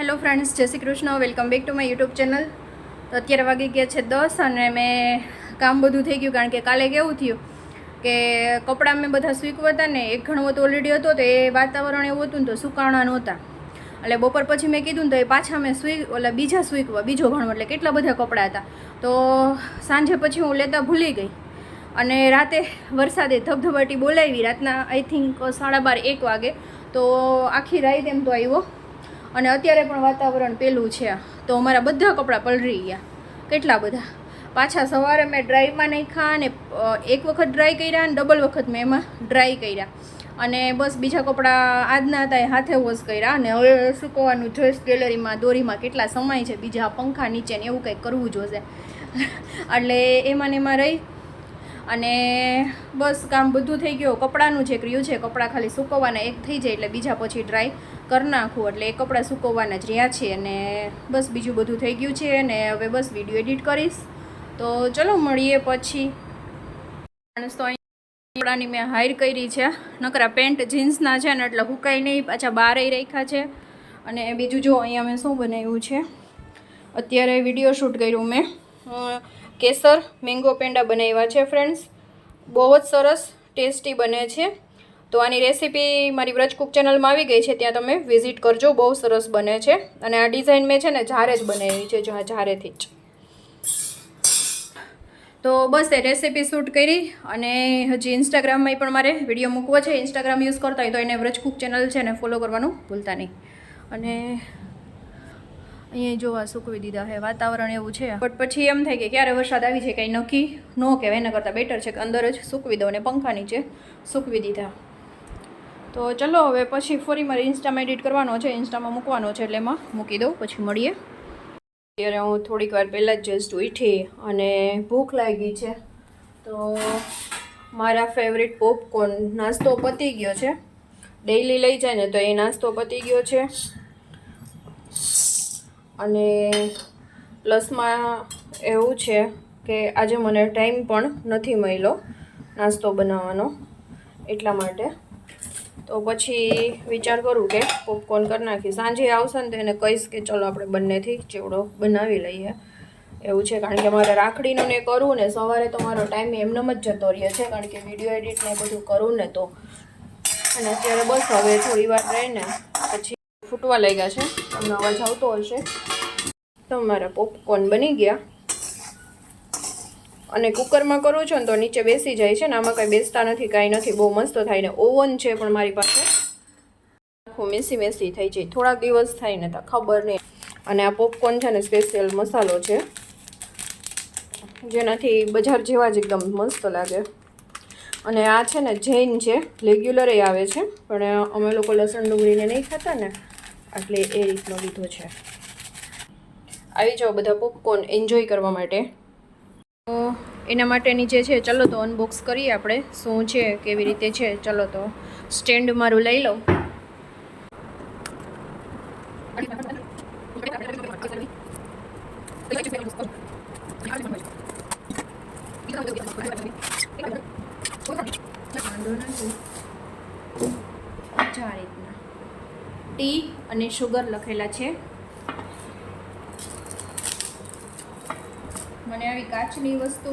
Hello friends Jai Shri Krishna. Welcome back to my YouTube channel તો અત્યારે વાગી ગયા છે દસ અને મેં કામ બધું થઈ ગયું કારણ કે કાલે કેવું થયું કે કપડાં મેં બધા સૂકવા હતા ને, એક ઘણો તો ઓલરેડી હતો તો એ વાતાવરણ એવું હતું ને તો સુકાણા નહોતા. એટલે બપોર પછી મેં કીધું ને તો એ પાછા મેં સુઈ એટલે બીજા સૂકવા બીજો ઘણો, એટલે કેટલા બધા કપડાં હતા. તો સાંજે પછી હું લેતા ભૂલી ગઈ અને રાતે વરસાદે ધબધબાટી બોલાવી. રાતના આઈ થિંક સાડા બાર, એક વાગે. તો આખી રાત એમ તો આવ્યો. અને અત્યારે પણ વાતાવરણ પેલું છે. તો અમારા બધા કપડાં પલળી ગયા. કેટલા બધા? પાછા સવારે મેં ડ્રાયમાં નાખ્યા અને એક વખત ડ્રાય કર્યા અને ડબલ વખત મેં એમાં ડ્રાય કર્યા. અને બસ બીજા કપડાં આજના હતા એ હાથે વોશ કર્યા. અને હવે સુકવવાનું જોઈશ ગેલેરીમાં દોરીમાં કેટલા સમય છે. બીજા પંખા નીચે ને એવું કંઈક કરવું જોશે એટલે એમાં ને એમાં રહી અને બસ કામ બધું થઈ ગયું. કપડાનું જે ક્રિયું છે, કપડાં ખાલી સૂકવવાના એક થઈ જાય એટલે બીજા પછી ડ્રાય કરી નાખું. એટલે એ કપડાં સૂકવવાના જ રહ્યા છે અને બસ બીજું બધું થઈ ગયું છે અને હવે બસ વીડિયો એડિટ કરીશ. તો ચલો મળીએ પછી. માણસ તો કપડાની મેં હાયર કરી છે. નકરા પેન્ટ જીન્સના છે ને એટલે હુકાઈ નહીં, પાછા બારે રાખ્યા છે. અને બીજું જો અહીંયા મેં શું બનાવ્યું છે? અત્યારે વીડિયો શૂટ કર્યું મેં. કેસર, મેંગો પેંડા બનાવ્યા છે ફ્રેન્ડ્સ બહુ જ સરસ ટેસ્ટી બને છે. તો આની રેસીપી મારી વ્રજ કુક ચેનલમાં આવી ગઈ છે, ત્યાં તમે વિઝિટ કરજો, બહુ સરસ બને છે. અને આ ડિઝાઇન મેં છે ને ઝારે જ બનાવી છે, જો ઝારેથી જ. તો બસ એ રેસીપી શૂટ કરી, અને હજી ઇન્સ્ટાગ્રામમાં પણ મારે વીડિયો મૂકવો છે. ઇન્સ્ટાગ્રામ યુઝ કરતા હોય તો એને વ્રજ કુક ચેનલ છે ને ફોલો કરવાનું ભૂલતા નહીં. અને અહીંયા જોવા સૂકવી દીધા છે. વાતાવરણ એવું છે. બટ પછી એમ થાય કે ક્યારે વરસાદ આવી છે કંઈ નક્કી ન કહેવાય. એના કરતાં બેટર છે કે અંદર જ સૂકવી દો અને પંખા નીચે સૂકવી દીધા. તો ચલો હવે પછી ફરી મારે ઇન્સ્ટામાં એડિટ કરવાનો છે. ઇન્સ્ટામાં મૂકવાનો છે એટલે એમાં મૂકી દઉં. પછી મળીએ. અત્યારે હું થોડીક વાર પહેલાં જ જસ્ટ ઉઠી અને ભૂખ લાગી છે. તો મારા ફેવરેટ પોપકોર્ન નાસ્તો પતી ગયો છે. ડેઈલી લઈ જાય ને તો એ નાસ્તો પતી ગયો છે. અને પ્લસમાં એવું છે કે આજે મને ટાઈમ પણ નથી મળ્યો નાસ્તો બનાવવાનો એટલા માટે. તો પછી વિચાર કરું કે પોપકોર્ન કરી નાખી સાંજે આવશે ને તો એને કહીશ કે ચલો આપણે બંનેથી ચેવડો બનાવી લઈએ. એવું છે, કારણ કે મારે રાખડીનું ને કરવું ને સવારે તો મારો ટાઈમ એમનેમ જ જતો રહે છે, કારણ કે વીડિયો એડિટ ને બધું કરું ને તો. અને અત્યારે બસ હવે થોડી વાર રહીને ફૂટવા લાગ્યા છે. તમને અવાજ આવતો હશે. તો મારા પોપકોર્ન બની ગયા. અને કુકરમાં કરું છું ને તો નીચે બેસી જાય છે ને આમાં કંઈ બેસતા નથી, કાંઈ નથી. બહુ મસ્ત થાય ને ઓવન છે પણ મારી પાસે. આખું મેસી મેસી થઈ જાય. થોડાક દિવસ થાય ને તો ખબર નહીં. અને આ પોપકોર્ન છે ને સ્પેશિયલ મસાલો છે. જેનાથી બજાર જેવા જ એકદમ મસ્ત લાગે. અને આ છે ને જૈન છે. રેગ્યુલર આવે છે. પણ અમે લોકો લસણ ડુંગળીને નહીં ખાતા ને. એટલે એ રીતનો લીધો છે. આવી જાઓ બધા પોપકોર્ન એન્જોય કરવા માટે. તો એના માટેની જે છે, ચલો તો અનબોક્સ કરીએ આપણે. શું છે, કેવી રીતે છે, ચલો તો સ્ટેન્ડ મારું લઈ લઉં વાંધો નથી. આ રીતના ટી અને શુગર લખેલા છે. મને આવી કાચની વસ્તુ,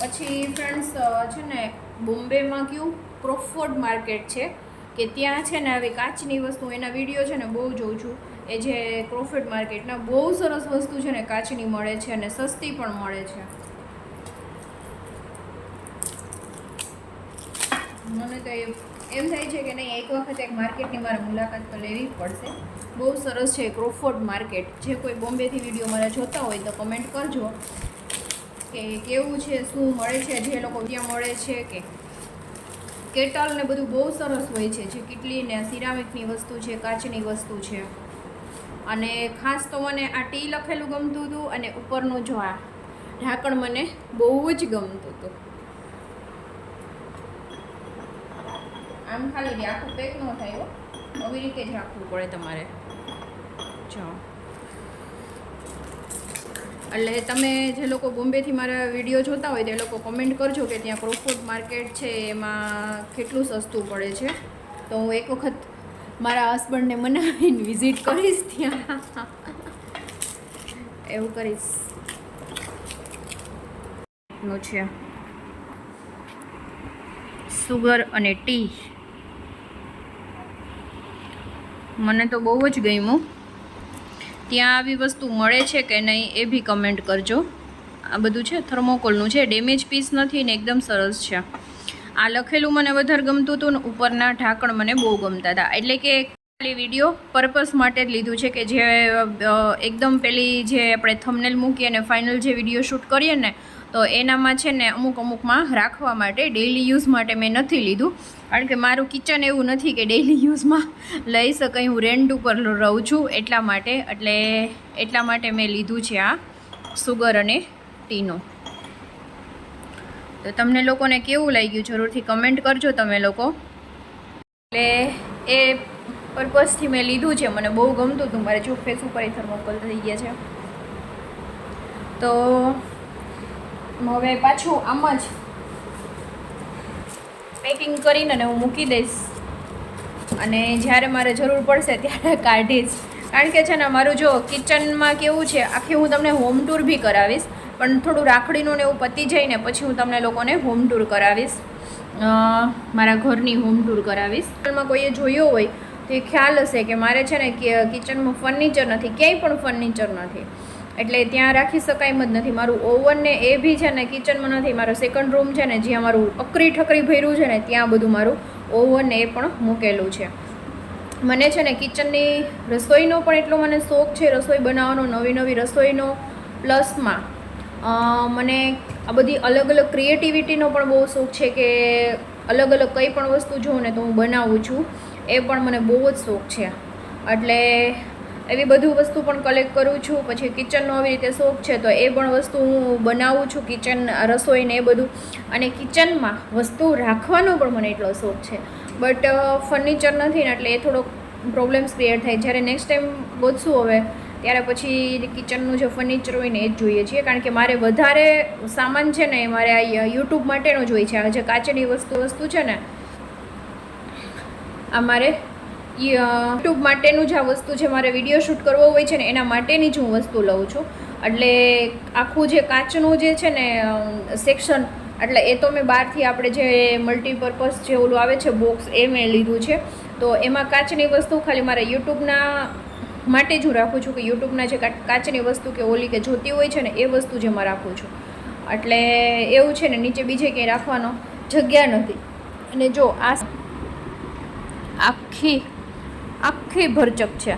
પછી ફ્રેન્ડ્સ છે ને, બોમ્બેમાં કયું? ક્રોફોર્ડ માર્કેટ છે, કે ત્યાં છે ને આવી કાચની વસ્તુ, એના વીડિયો છે ને બહુ જોઉં છું. એ જે ક્રોફોર્ડ માર્કેટના બહુ સરસ વસ્તુ છે ને કાચની મળે છે અને સસ્તી પણ મળે છે. મને તો એમ એમ થાય છે કે નહીં, એક વખત એક માર્કેટની મારે મુલાકાત તો લેવી પડશે. બહુ સરસ છે ક્રોફોર્ડ માર્કેટ. જે કોઈ બોમ્બેથી વીડિયો મારા જોતા હોય તો કમેન્ટ કરજો કે કેવું છે, શું મળે છે, જે લોકો ત્યાં મળે છે કે કેટલ ને બધું બહુ સરસ હોય છે, જે કેટલી ને સિરામિકની વસ્તુ છે, કાચની વસ્તુ છે. અને ખાસ તો મને આ ટી લખેલું ગમતું હતું અને ઉપરનું જો આ ઢાંકણ મને બહુ જ ગમતું હતું. આમ ખાલી આખું પેક ન થાય હો. આવી રીતે જ રાખવું પડે તમારે. જો. એટલે તમે જે લોકો બોમ્બેથી મારા વીડિયો જોતા હોય તે લોકો કમેન્ટ કરજો કે ત્યાં ક્રોફોર્ડ માર્કેટ છે, એમાં કેટલું સસ્તું પડે છે. તો હું એક વખત મારા હસબન્ડને મનાવીને વિઝિટ કરીશ ત્યાં. એવું કરીશ. નું છે. સુગર અને ટી મને તો બહુ જ ગમ્યું. ત્યાં આવી વસ્તુ મળે છે કે નહીં એ બી કમેન્ટ કરજો. આ બધું છે, થર્મોકોલનું છે ડેમેજ પીસ નથી ને એકદમ સરસ છે. આ લખેલું મને વધારે ગમતું હતું ને ઉપરના ઢાંકણ મને બહુ ગમતા હતા. એટલે કે ખાલી વીડિયો પર્પસ માટે જ લીધું છે કે જે એકદમ પેલી જે આપણે થમનેલ મૂકીએ અને ફાઇનલ જે વીડિયો શૂટ કરીએ ને, તો એનામાં છે ને અમુક અમુકમાં રાખવા માટે ડેઈલી યુઝ માટે મેં નથી લીધું. કારણ કે મારું કિચન એવું નથી કે ડેઈલી યુઝમાં લઈ શકાય, હું રેન્ટ ઉપર રહું છું એટલા માટે, એટલે એટલા માટે મેં લીધું છે આ સુગર અને ટીનું તો તમને લોકોને કેવું લાગ્યું જરૂરથી કમેન્ટ કરજો તમે લોકો. એટલે એ પર્પઝથી મેં લીધું છે, મને બહુ ગમતું હતું, મારે જો ફેસ ઉપર એ થર્મોકોલ થઈ ગયા છે. તો હવે પાછું આમ જ પેકિંગ કરીને અને હું મૂકી દઈશ. અને જ્યારે મારે જરૂર પડશે ત્યારે કાઢીશ. કારણ કે છે ને મારું જો કિચનમાં કેવું છે, આખી હું તમને હોમ ટૂર બી કરાવીશ, પણ થોડું રાખડીનું ને એવું પતી જઈને પછી હું તમને લોકોને હોમ ટૂર કરાવીશ. મારા ઘરની હોમ ટૂર કરાવીશ. કિચનમાં કોઈએ જોયો હોય તો એ ખ્યાલ હશે કે મારે છે ને કિચનમાં ફર્નિચર નથી, ક્યાંય પણ ફર્નિચર નથી. એટલે ત્યાં રાખી શકાય એમ જ નથી. મારું ઓવન ને એ બી છે ને કિચનમાં નથી. મારો સેકન્ડ રૂમ છે ને, જ્યાં મારું અકરી ઠકરી ભર્યું છે ને, ત્યાં બધું મારું ઓવન એ પણ મૂકેલું છે. મને છે ને કિચનની રસોઈનો પણ એટલો મને શોખ છે, રસોઈ બનાવવાનો, નવી નવી રસોઈનો. પ્લસમાં મને આ બધી અલગ અલગ ક્રિએટિવિટીનો પણ બહુ શોખ છે કે અલગ અલગ કંઈ પણ વસ્તુ જોઉં ને તો હું બનાવું છું. એ પણ મને બહુ જ શોખ છે. એટલે એવી બધું વસ્તુ પણ કલેક્ટ કરું છું. પછી કિચનનો આવી રીતે શોખ છે, તો એ પણ વસ્તુ હું બનાવું છું કિચન રસોઈને એ બધું. અને કિચનમાં વસ્તુ રાખવાનો પણ મને એટલો શોખ છે. બટ ફર્નિચર નથી ને એટલે એ થોડોક પ્રોબ્લેમ્સ ક્રિએટ થાય. જ્યારે નેક્સ્ટ ટાઈમ ગોતશું હવે, ત્યારે પછી કિચનનું જે ફર્નિચર હોય ને એ જ જોઈએ છીએ. કારણ કે મારે વધારે સામાન છે ને એ મારે આ યુટ્યુબ માટેનો જોઈએ છે. આ જે કાચની વસ્તુ વસ્તુ છે ને, આ મારે યુટ્યુબ માટેનું જે આ વસ્તુ છે મારે વીડિયો શૂટ કરવો હોય છે ને, એના માટેની જ હું વસ્તુ લઉં છું. એટલે આખું જે કાચનું જે છે ને સેક્શન એટલે એ તો મેં બહારથી આપણે જે મલ્ટીપર્પઝ જે ઓલું આવે છે બોક્સ એ મેં લીધું છે. તો એમાં કાચની વસ્તુ ખાલી મારે યુટ્યુબના માટે જ હું રાખું છું કે યુટ્યુબના જે કાચની વસ્તુ કે ઓલી કે જોતી હોય છે ને, એ વસ્તુ જેમાં રાખું છું. એટલે એવું છે ને, નીચે બીજે ક્યાંય રાખવાનો જગ્યા નથી. અને જો આ આખી આખી ભરચક છે.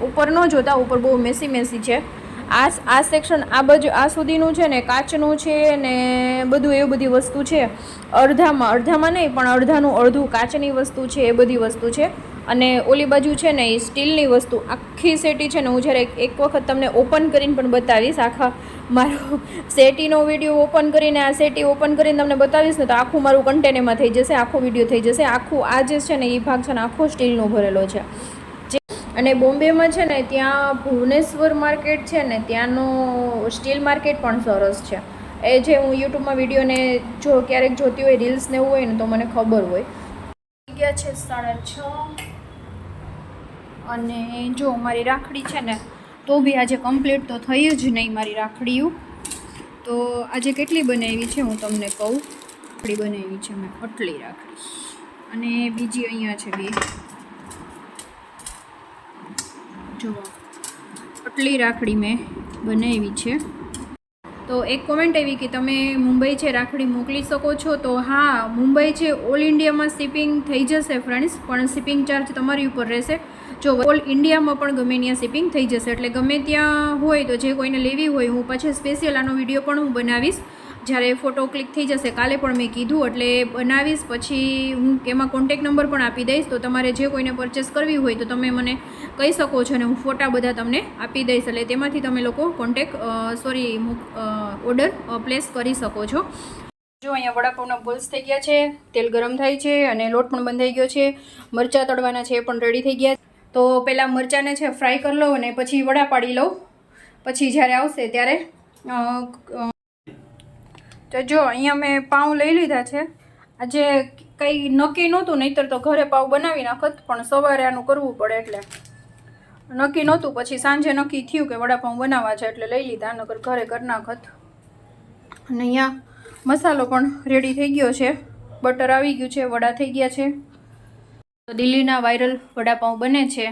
ઉપર ન જોતા, ઉપર બહુ મેસી મેસી છે. આ આ સેક્શન આ બાજુ, આ સુધીનું છે ને, કાચનું છે ને બધું એવું બધી વસ્તુ છે. અડધામાં અડધામાં નહીં, પણ અડધાનું અડધું કાચની વસ્તુ છે, એ બધી વસ્તુ છે. અને ઓલી બાજુ છે ને એ સ્ટીલની વસ્તુ, આખી સેટી છે ને હું જ્યારે એક- વખત તમને ઓપન કરીને પણ બતાવીશ, આખા મારો સેટીનો વીડિયો ઓપન કરીને, આ સેટી ઓપન કરીને તમને બતાવીશ ને તો આખું મારું કન્ટેન એમાં થઈ જશે, આખો વીડિયો થઈ જશે, આખું આ જે છે ને એ ભાગ છે ને આખો સ્ટીલનો ભરેલો છે. અને બોમ્બેમાં છે ને ત્યાં ભુવનેશ્વર માર્કેટ છે ને ત્યાંનો સ્ટીલ માર્કેટ પણ સરસ છે. એ જે હું યુટ્યુબમાં વિડીયોને જો ક્યારેક જોતી હોય રીલ્સ ને એવું હોય ને તો મને ખબર હોય. ગયા છે સાડા છ. અને જો મારી રાખડી છે ને, તો બી આજે કમ્પ્લીટ તો થઈ જ નહીં મારી રાખડીયું તો આજે કેટલી બનાવી છે હું તમને કહું? રાખડી બનાવી છે મેં આટલી રાખડી. અને બીજી અહીંયા છે બે. જો આટલી રાખડી મેં બનાવી છે. તો એક કોમેન્ટ આવી કે તમે મુંબઈ છે, રાખડી મોકલી શકો છો? તો હા, મુંબઈ છે ઓલ ઇન્ડિયામાં શિપિંગ થઈ જશે ફ્રેન્ડ્સ પણ શિપિંગ ચાર્જ તમારી ઉપર રહેશે. જો ઓલ ઇન્ડિયામાં પણ ગમે ત્યાં શિપિંગ થઈ જશે. એટલે ગમે ત્યાં હોય તો જે કોઈને લેવી હોય, હું પછી સ્પેશિયલ આનો વીડિયો પણ હું બનાવીશ. જ્યારે ફોટો ક્લિક થઈ જશે, કાલે પણ મેં કીધું, એટલે બનાવીશ. પછી હું એમાં કોન્ટેક નંબર પણ આપી દઈશ. તો તમારે જે કોઈને પરચેસ કરવી હોય, તો તમે મને કહી શકો છો અને હું ફોટા બધા તમને આપી દઈશ. એટલે તેમાંથી તમે લોકો કોન્ટેક સોરી ઓર્ડર પ્લેસ કરી શકો છો. જો અહીંયા વડાપાઉના બોલ્સ થઈ ગયા છે, તેલ ગરમ થાય છે અને લોટ પણ બંધાઈ ગયો છે. મરચાં તળવાના છે એ પણ રેડી થઈ ગયા. તો પહેલાં મરચાંને છે ફ્રાય કરી લઉં અને પછી વડા પાડી લઉં. પછી જ્યારે આવશે ત્યારે તો જો અહીંયા મેં પાઉં લઈ લીધા છે. આજે કંઈ નક્કી નહોતું, નહીંતર તો ઘરે પાઉં બનાવી નાખત, પણ સવારે આનું કરવું પડે એટલે. નક્કી નહોતું. પછી સાંજે નક્કી થયું કે વડાપાઉં બનાવવા છે એટલે લઈ લીધા નગર ઘરે કરી નાખત. અને અહીંયા મસાલો પણ રેડી થઈ ગયો છે. બટર આવી ગયું છે, વડા થઈ ગયા છે. તો દિલ્હીના વાયરલ વડાપાઉં બને છે.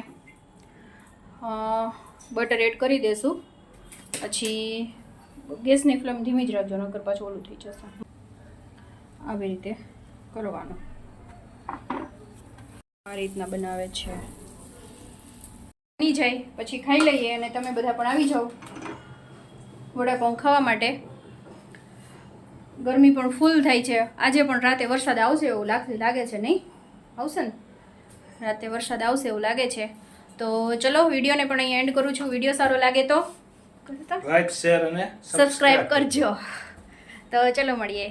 બટર એડ કરી દેશું. પછી ગેસની ફ્લેમ ધીમી જ રાખજો, નકર પાછું ઓલું થઈ જશે. આવી રીતે કરવાનું. આ રીતના બનાવે છે. બની જાય પછી ખાઈ લઈએ અને તમે બધા પણ આવી જાઓ વડાપાઉં ખાવા માટે. ગરમી પણ ફૂલ થાય છે. આજે પણ રાતે વરસાદ આવશે એવું લાગે લાગે છે નહીં? આવશે ને? રાતે વરસાદ આવશે એવું લાગે છે. તો ચલો વિડીયોને પણ અહીંયા એન્ડ કરું છું. વીડિયો સારો લાગે તો? લાઈક શેર અને સબસ્ક્રાઇબ કરજો. તો ચલો મળીએ.